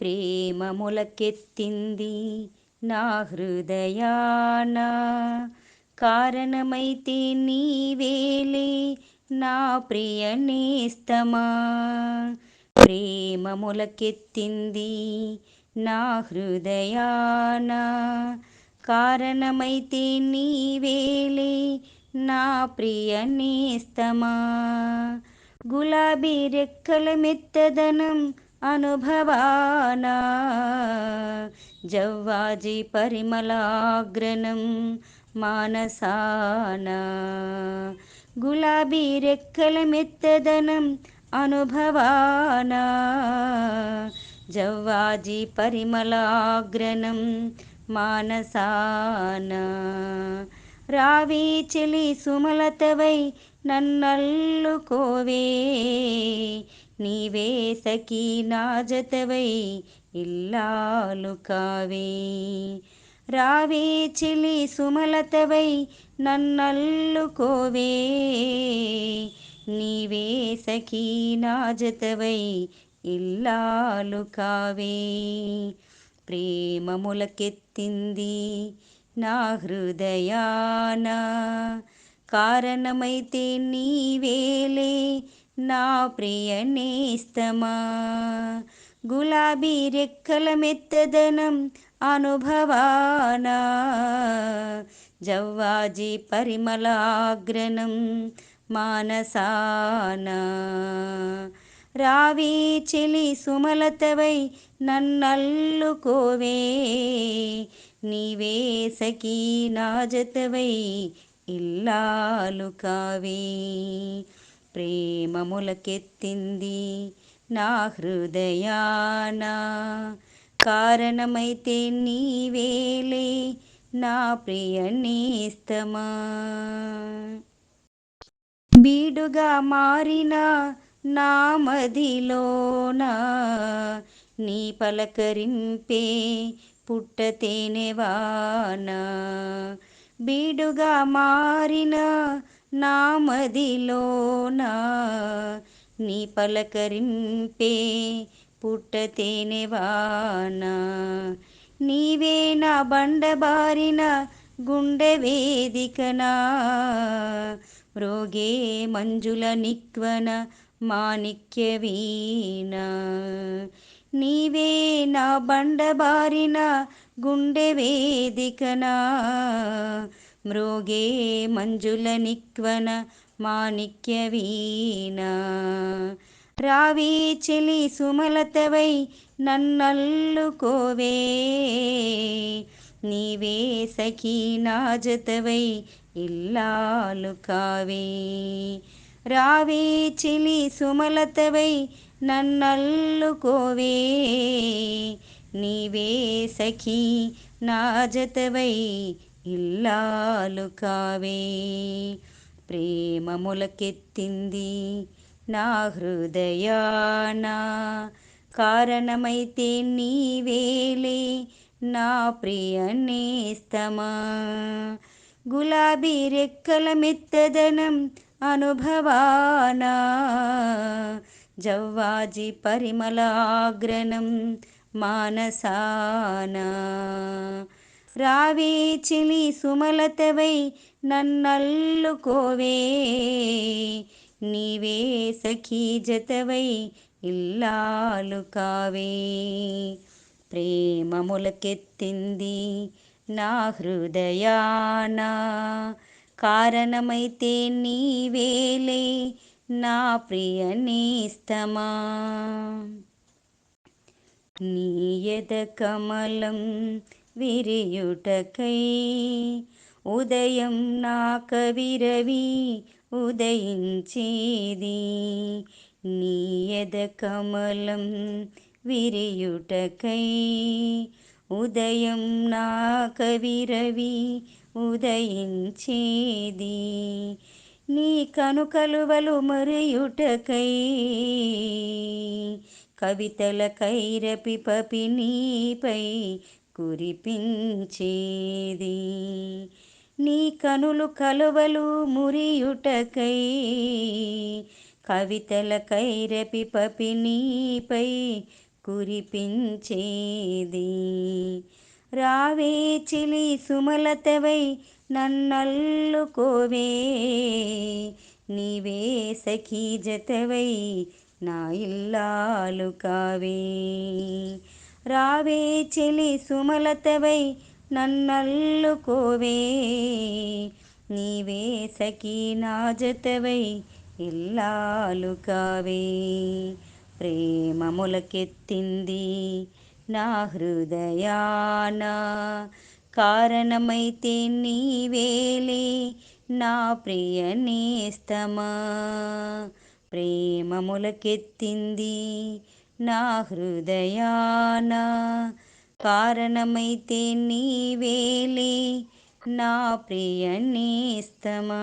ప్రేమ మొలకెత్తింది నా హృదయాన. కారణమైతే నీవేలే నా ప్రియ నేస్తమా ప్రేమ మొలకెత్తింది నా హృదయాన. కారణమైతే నీవేలే నా ప్రియ నేస్తమా గులాబీ రెక్కల మెత్తదనం అనుభవాన జవ్వాజి పరిమళాగ్రనం మానసాన గులాబీ రెక్కల మెత్తదనం అనుభవాన జవ్వాజి పరిమళాగ్రనం మానసాన రావే చెలి సుమలతవై నన్నల్లుకోవే నీవే సఖీ నా జతవై ఇల్లాలు కావే. రావే చిలి సుమలతవై నన్నల్లుకోవే. నీవే సఖీ నా జతవై ఇల్లాలు కావే. ప్రేమములకెత్తింది నా హృదయాన. కారణమైతే నీవేలే నా ప్రియ నేస్తమా. గులాబీ రెక్కల మెత్తదనం అనుభవానా. జవ్వాజీ పరిమళాగ్రనం మానసాన. రావి చెలి సుమలతవై నన్నల్లుకోవే. నీవే సఖీ నాజతవై ఇల్లాలు కావే. ప్రేమములకెత్తింది నా హృదయాన. కారణమైతే నీవేలే నా ప్రియ నేస్తమా బీడుగా మారిన నా మదిలోన నీ పలకరింపే పుట్టతేనెవాన బీడుగా మారిన నా మదిలోన నీ పలకరింపే పుట్టతేనెవాన నీవే నా బండబారిన గుండె వేదికనా. మ్రోగే మంజుల నిక్వన మాణిక్య వీణ. నీవే నా బండబారిన గుండె వేదికనా. మ్రోగే మంజుల నిక్వన మాణిక్య వీణ. రావే చెలి సుమలతవై నన్నల్లుకోవే. నీవే సఖీ నా జతవై ఇల్లాలు కావే. రావే చెలి సుమలతవై నన్నల్లుకోవే. నీవే సఖీ నా జతవై ఇల్లాలు కావే. ప్రేమ ములకెత్తింది నా హృదయాన. కారణమైతే నీవేలే నా ప్రియ నేస్తమా గులాబీ రెక్కల మెత్తదనం అనుభవాన. జవ్వాజి పరిమళాగ్రనం మానసాన. రావే చిలి సుమలతవై నన్నల్లుకోవే. నీవే సఖీ జతవై ఇల్లాలు కావే. ప్రేమ మొలకెత్తింది నా హృదయాన. కారణమైతే నీవేలే నా ప్రియ నీస్తమా నీయద కమలం విరియుటకై. ఉదయం నా కవిరవి ఉదయించేది. నీయద కమలం విరియుటకై. ఉదయం నా కవిరవి ఉదయించేది. నీ కనుకలువలు మరియుటకై. కవితల కైరపి పపి నీపై కురిపించేది. నీ కనులు కలువలు మురియుటకై కవితల కైరపి పపి నీపై కురిపించేది. రావే చిలి సుమలతవై నన్నల్లుకోవే నీవే సఖీ జతవై నా ఇల్లాలు కావే. రావే చెలి సుమలతవై నన్నల్లుకోవే. నీవే సఖీ నా జతవై ఇల్లాలు కావే. ప్రేమ మొలకెత్తింది నా హృదయాన. కారణమైతే నీవేలే నా ప్రియ నేస్తమా ప్రేమ మొలకెత్తింది నా హృదయాన కారణమైతే నీవేలే నా ప్రియ నేస్తమా?